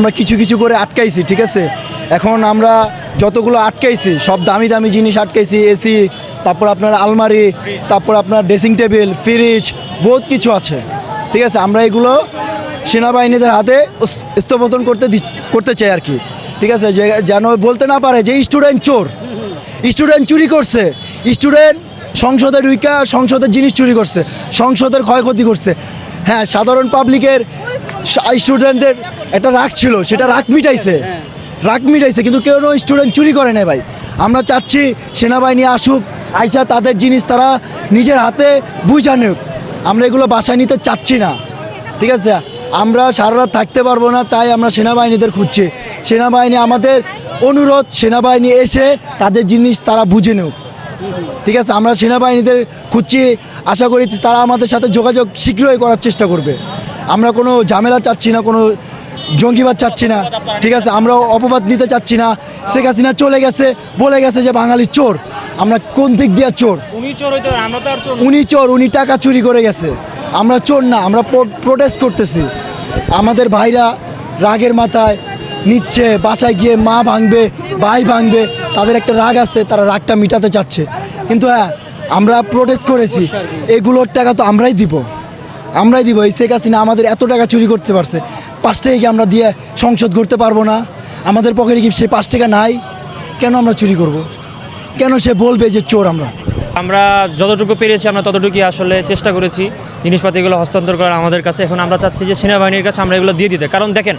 আমরা কিছু কিছু করে আটকাইছি, ঠিক আছে? এখন আমরা যতগুলো আটকাইছি, সব দামি দামি জিনিস আটকাইছি এসি তারপর আপনার আলমারি, তারপর আপনার ড্রেসিং টেবিল ফ্রিজ বহুত কিছু আছে। ঠিক আছে? আমরা এগুলো সেনাবাহিনীদের হাতে স্থপতন করতে করতে চাই আর কি। ঠিক আছে? যে, যেন বলতে না পারে যে স্টুডেন্ট চোর। স্টুডেন্ট চুরি করছে। স্টুডেন্ট সংসদের ঢুইকা সংসদের জিনিস চুরি করছে। সংসদের ক্ষয়ক্ষতি করছে। হ্যাঁ সাধারণ পাবলিকের স্টুডেন্টদের একটা রাগ ছিল সেটা রাগ মিটাইছে। রাগ মিটাইছে কিন্তু কেউ স্টুডেন্ট চুরি করে না ভাই। আমরা চাচ্ছি সেনাবাহিনী আসুক আইসা তাদের জিনিস তারা নিজের হাতে বুঝা নিক। আমরা এগুলো বাসায় নিতে চাচ্ছি না ঠিক আছে? আমরা সারা রাত থাকতে পারব না তাই আমরা সেনাবাহিনীদের খুঁজছি। সেনাবাহিনী আমাদের অনুরোধ সেনাবাহিনী এসে তাদের জিনিস তারা বুঝে নেক। ঠিক আছে? আমরা সেনাবাহিনীদের খুঁজছি আশা করি তারা আমাদের সাথে যোগাযোগ শীঘ্রই করার চেষ্টা করবে। আমরা কোনো ঝামেলা চাচ্ছি না কোনো জঙ্গিবাদ চাচ্ছি না। ঠিক আছে আমরা অপবাদ নিতে চাচ্ছি না। শেখ হাসিনা চলে গেছে বলে গেছে যে বাঙালি চোর। আমরা কোন দিক দিয়ে চোর? উনি চোর উনি টাকা চুরি করে গেছে। আমরা চোর না আমরা প্রোটেস্ট করতেছি। আমাদের ভাইরা রাগের মাথায় নিচ্ছে বাসায় গিয়ে মা ভাঙবে ভাই ভাঙবে তাদের একটা রাগ আছে তারা রাগটা মিটাতে চাচ্ছে। কিন্তু হ্যাঁ আমরা প্রোটেস্ট করেছি এগুলোর টাকা তো আমরাই দিব। আমরাই দিব। এই শেখ হাসিনা আমাদের এত টাকা চুরি করতে পারছে। পাঁচ টাকা কি আমরা দিয়ে সংসদ করতে পারব না? আমাদের পকেটে কি সে পাঁচ টাকা নাই? কেন আমরা চুরি করব? কেন সে বলবে যে চোর আমরা? আমরা যতটুকু পেরেছি, আমরা ততটুকুই আসলে চেষ্টা করেছি জিনিসপাতিগুলো হস্তান্তর করার আমাদের কাছে। এখন আমরা চাচ্ছি যে সেনাবাহিনীর কাছে আমরা এগুলো দিয়ে দিতে। কারণ দেখেন,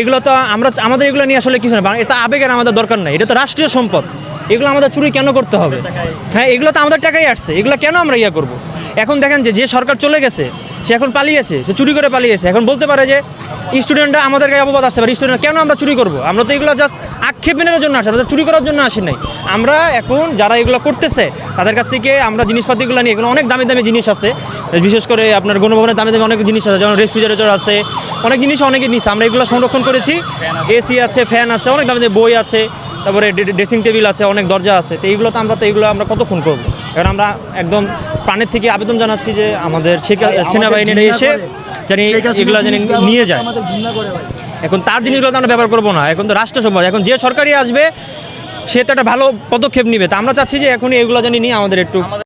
এগুলো তো আমরা আমাদের এগুলো নিয়ে আসলে কিছু না। এটা আবেগের আমাদের দরকার নাই। এটা তো রাষ্ট্রীয় সম্পদ। এগুলো আমাদের চুরি কেন করতে হবে? হ্যাঁ এগুলো তো আমাদের টাকাই আসছে। এগুলো কেন আমরা ইয়ে করব? এখন দেখেন যে যে সরকার চলে গেছে সে এখন পালিয়েছে, সে চুরি করে পালিয়েছে। এখন বলতে পারে যে স্টুডেন্টরা আমাদের গায়ে অপবাদ আসতে পারে। স্টুডেন্ট কেন আমরা চুরি করব? আমরা তো এগুলো জাস্ট আক্ষেপণের জন্য আসি, আমরা চুরি করার জন্য আসি নাই। আমরা এখন যারা এগুলো করতেছে, তাদের কাছ থেকে আমরা জিনিসপাতিগুলো নিয়ে এগুলো অনেক দামি দামি জিনিস আছে। বিশেষ করে আপনার গণভবনের দামি দামি অনেক জিনিস আছে, যেমন রেফ্রিজারেটর আছে, অনেক জিনিস অনেকে নিচ্ছে আমরা এগুলো সংরক্ষণ করেছি। এসি আছে ফ্যান আছে, অনেক দামি বই আছে, তারপরে ড্রেসিং টেবিল আছে, অনেক দরজা আছে। তো এইগুলো তো আমরা, তো এগুলো আমরা কতক্ষণ করব? এবার আমরা একদম প্রাণের থেকে আবেদন জানাচ্ছি যে আমাদের সেনাবাহিনী সেনাবাহিনীরা এসে জানি এগুলো জানি নিয়ে যায়। এখন তার জিনিসগুলো তো আমরা ব্যবহার করব না। এখন তো রাষ্ট্র সম্পদ এখন যে সরকারই আসবে সে তো একটা ভালো পদক্ষেপ নিবে। তা আমরা চাচ্ছি যে এখনই এগুলো জানি নিয়ে আমাদের একটু